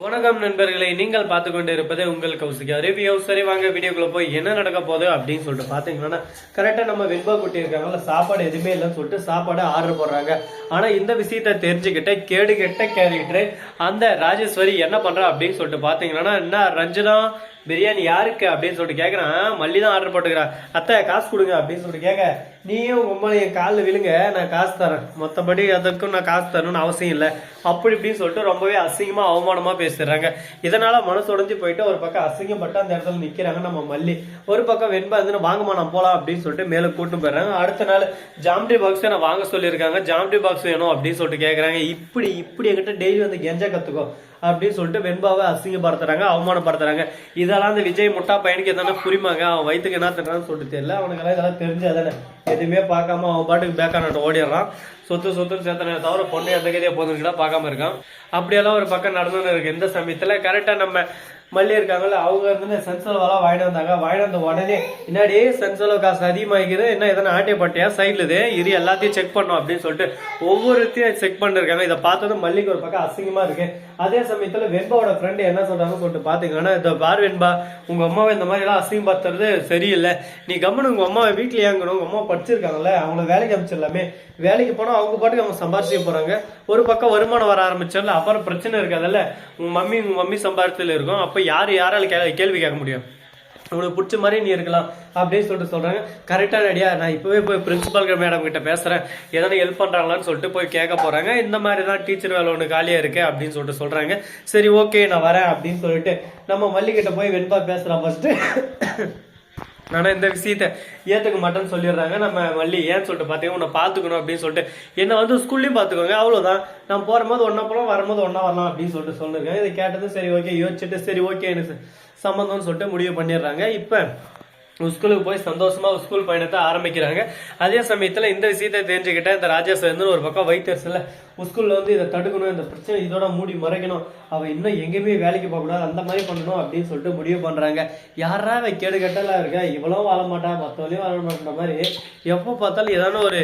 வணக்கம் நண்பர்களை நீங்கள் பார்த்து கொண்டு இருப்பது உங்கள் கௌசிகா ரிவ்யூ சரி வாங்க வீடியோக்குள்ள போய் என்ன நடக்க போகுது அப்படின்னு சொல்லிட்டு பாத்தீங்கன்னா கரெக்டா நம்ம வெண்பா குட்டி இருக்காங்கல்ல சாப்பாடு எதுவுமே இல்லைன்னு சொல்லிட்டு சாப்பாடு ஆர்டர் போடுறாங்க. ஆனா இந்த விஷயத்த தெரிஞ்சுக்கிட்ட கேடு கெட்ட கேரக்டர் அந்த ராஜேஸ்வரி என்ன பண்றா அப்படின்னு சொல்லிட்டு பாத்தீங்கன்னா என்ன ரஞ்சனா பிரியாணி யாருக்கு அப்படின்னு சொல்லிட்டு கேட்குறான் மல்லி தான் ஆர்டர் போட்டுக்கிறான் அத்தை காசு கொடுங்க அப்படின்னு சொல்லிட்டு கேட்க நீயும் உங்க அம்மா என் காலில் விழுங்க நான் காசு தரேன். மற்றபடி அதற்கும் நான் காசு தரணும்னு அவசியம் இல்லை. அப்படி இப்படின்னு சொல்லிட்டு ரொம்பவே அசிங்கமாக அவமானமாக பேசிடுறாங்க. இதனால் மனசு உடஞ்சி போயிட்டு ஒரு பக்கம் அசிங்கப்பட்டு அந்த இடத்துல நிற்கிறாங்க நம்ம மல்லி. ஒரு பக்கம் வெண்பா இருந்து வாங்கம்மா நான் போகலாம் அப்படின்னு சொல்லிட்டு மேலே கூட்டு போயிடுறாங்க. அடுத்த நாள் ஜாம்டி பாக்ஸ் நான் வாங்க சொல்லியிருக்காங்க. ஜாம்டி பாக்ஸ் வேணும் அப்படின்னு சொல்லிட்டு கேட்குறாங்க இப்படி இப்படி என்கிட்ட டெய்லி வந்து கெஞ்சா கற்றுக்கோ அப்படின்னு சொல்லிட்டு வெண்பாவை அசிங்கப்படுத்துறாங்க அவமானப்படுத்துறாங்க. இதெல்லாம் அந்த விஜய் முட்டா பையனுக்கு எதனா புரியுமாங்க? அவன் வயிற்றுக்கு என்ன திட்டுறான்னு சொல்லிட்டு தெரியல. அவனுக்கெல்லாம் இதெல்லாம் தெரிஞ்சு அதானே. எதுவுமே பார்க்காம அவன் பாட்டுக்கு பேக்கான ஓடிடுறான். சொத்து சொத்துன்னு சேர்த்தன தவிர பொண்ணு எந்த கதையை போதுன்னு பார்க்காம இருக்கான். அப்படியெல்லாம் ஒரு பக்கம் நடந்துன்னு இருக்கு. இந்த சமயத்தில் கரெக்டாக நம்ம மல்லி இருக்காங்கல்ல அவங்க வந்து சென்சலவெல்லாம் வாங்கிட்டு வந்தாங்க. வாங்கிட்டு வந்த உடனே என்னடி சென்சலோ காசு அதிகமாகிக்குது என்ன எதனா ஆட்டிய பட்டியா? இது. இது எல்லாத்தையும் செக் பண்ணோம் அப்படின்னு சொல்லிட்டு ஒவ்வொருத்தையும் செக் பண்ணிருக்காங்க. இதை பார்த்ததும் மல்லிக்கு ஒரு பக்கம் அசிங்கமாக இருக்கு. அதே சமயத்தில் வெண்பாவோட ஃப்ரெண்டு என்ன சொல்கிறாங்கன்னு சொல்லிட்டு பார்த்தீங்கன்னா இந்த பார் வெண்பா உங்கள் அம்மாவை இந்த மாதிரி எல்லாம் பார்த்துறது சரியில்லை. நீ கம்மனு உங்கள் அம்மாவை வீட்டில் ஏங்கணும். உங்கள் அம்மா படிச்சிருக்காங்கல்ல அவங்கள வேலைக்கு அமைச்சிடலாமே வேலைக்கு போனால் அவங்க பாட்டுக்கு அவங்க சம்பாரிச்சு போகிறாங்க ஒரு பக்கம் வருமானம் வர ஆரம்பிச்சிடல அப்புறம் பிரச்சனை இருக்காதுல்ல. உங்கள் மம்மி உங்கள் மம்மி சம்பாரத்தில் இருக்கும். அப்போ யாரு யாரால கே- கேள்வி கேட்க முடியும்? உனக்கு பிடிச்ச மாதிரி நீ இருக்கலாம் அப்படின்னு சொல்லிட்டு சொல்கிறாங்க கரெக்டாக ரெடியா நான் இப்போவே போய் பிரின்சிபால் மேடம் கிட்ட பேசுகிறேன் எதனா ஹெல்ப் பண்ணுறாங்களான்னு சொல்லிட்டு போய் கேட்க போகிறாங்க இந்த மாதிரி தான் டீச்சர் வேலை ஒன்று காலியாக இருக்கு அப்படின்னு சொல்லிட்டு சொல்கிறாங்க சரி ஓகே நான் வரேன் அப்படின்னு சொல்லிட்டு நம்ம மல்லிகிட்ட போய் வெண்பா பேசுகிறேன் ஃபஸ்ட்டு ஆனா இந்த விஷயத்த ஏத்துக்க மாட்டேன்னு சொல்லிடுறாங்க. நம்ம மல்லி ஏன்னு சொல்லிட்டு பாத்தீங்கன்னா உன்னை பாத்துக்கணும் அப்படின்னு சொல்லிட்டு. என்ன வந்து ஸ்கூல்லயும் பாத்துக்கோங்க. அவ்வளவுதான். நான் போகும்போது ஒன்னா போலாம் வரும்போது ஒன்னா வரலாம் அப்படின்னு சொல்லிட்டு சொல்லிருக்கேன் இதை கேட்டதும் சரி ஓகே. யோசிச்சுட்டு சரி ஓகே எனக்கு சம்மந்தம்னு சொல்லிட்டு முடிவு பண்ணிடுறாங்க. இப்ப ஸ்கூலுக்கு போய் சந்தோஷமா ஸ்கூல் பயணத்தை ஆரம்பிக்கிறாங்க. அதே சமயத்தில் இந்த விஷயத்தை தெரிஞ்சுக்கிட்ட இந்த ராஜேஸ்வரன் ஒரு பக்கம் வைத்தியர்ஸ்ல ஸ்கூலில் வந்து இதை தடுக்கணும் இந்த பிரச்சனை இதோட மூடி மறைக்கணும். அவள் இன்னும் எங்கேயுமே வேலைக்கு போகக்கூடாது அந்த மாதிரி பண்ணணும் அப்படின்னு சொல்லிட்டு முடிவு பண்ணுறாங்க யாரா அவன் கேடு கட்டலாம் இருக்கா? இவ்வளோ வாழ மாட்டா மத்தவளையும் வாழ மாட்டேன்ற மாதிரி எப்போ பார்த்தாலும் ஏதான ஒரு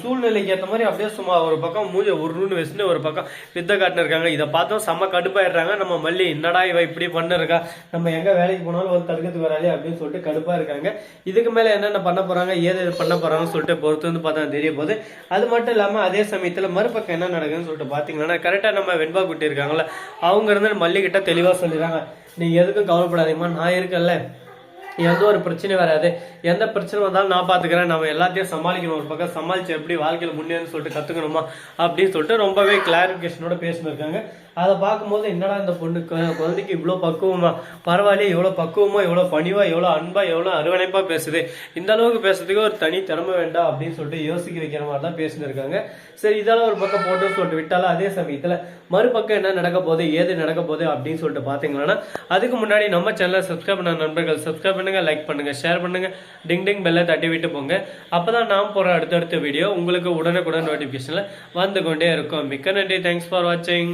சூழ்நிலைக்கு ஏற்ற மாதிரி அப்படியே சும்மா ஒரு பக்கம் மூஞ்ச உருன்னு வச்சுட்டு ஒரு பக்கம் வித்த காட்டினு இருக்காங்க. இதை பார்த்தோம் செம்ம கடுப்பாயிடுறாங்க. நம்ம மல்லி என்னடா இவ இப்படி பண்ணிருக்கா? நம்ம எங்கே வேலைக்கு போனாலும் வந்து தடுக்கிறதுக்கு வராளே அப்படின்னு சொல்லிட்டு கடுப்பு இருக்காங்க. இதுக்கு மேல என்னென்ன பண்ண போறாங்க ஏது பண்ண போறாங்கன்னு சொல்லிட்டு பொறுத்து வந்து பார்த்தா தெரிய போகுது. அது மட்டும் இல்லாம அதே சமயத்துல மறுபக்கம் என்ன நடக்குதுன்னு சொல்லிட்டு பாத்தீங்கன்னா கரெக்டா நம்ம வெண்பா குட்டி இருக்காங்கல்ல அவங்க இருந்து மல்லிகிட்ட தெளிவா சொல்லிடுறாங்க. நீங்க எதுக்கும் கவலைப்படாதீங்கம்மா நான் இருக்கல எந்த ஒரு பிரச்சனையும் வராது. எந்த பிரச்சனை வந்தாலும் நான் பாத்துக்கிறேன். நம்ம எல்லாத்தையும் சமாளிக்கணும். ஒரு பக்கம் சமாளிச்சு எப்படி வாழ்க்கையில முன்னேன்னு சொல்லிட்டு கத்துக்கணுமா அப்படின்னு சொல்லிட்டு ரொம்பவே கிளாரிபிகேஷனோட பேசினிருக்காங்க. அதை பார்க்கும்போது என்னடா இந்த பொண்ணு குழந்தைக்கு இவ்வளோ பக்குவமா? பரவாயில்லையே எவ்வளோ பக்குவமா எவ்வளோ பணிவா எவ்வளோ அன்பா எவ்வளோ அரவணைப்பா பேசுது. இந்த அளவுக்கு பேசுறதுக்கு ஒரு தனி திறமை வேண்டாம் அப்படின்னு சொல்லிட்டு யோசிக்க வைக்கிற மாதிரி தான் பேசினிருக்காங்க. சரி இதெல்லாம் ஒரு பக்கம் போட்டு சொல்லிட்டு விட்டாலும் அதே சமயத்தில் மறுபக்கம் என்ன நடக்க போகுது ஏது நடக்க போகுது அப்படின்னு சொல்லிட்டு பார்த்தீங்கன்னா அதுக்கு முன்னாடி நம்ம சேனலை சப்ஸ்கிரைப் பண்ண நண்பர்கள் சப்ஸ்கிரைப் பண்ணுங்கள் லைக் பண்ணுங்க ஷேர் பண்ணுங்க. டிங் டிங் பெல்லை தட்டி விட்டு போங்க. அப்பதான் நாம் போற அடுத்தடுத்த வீடியோ உங்களுக்கு உடனுக்குடன் நோட்டிஃபிகேஷனில் வந்து கொண்டே இருக்கும். மிக்க நன்றி. தேங்க்ஸ் ஃபார் வாட்சிங்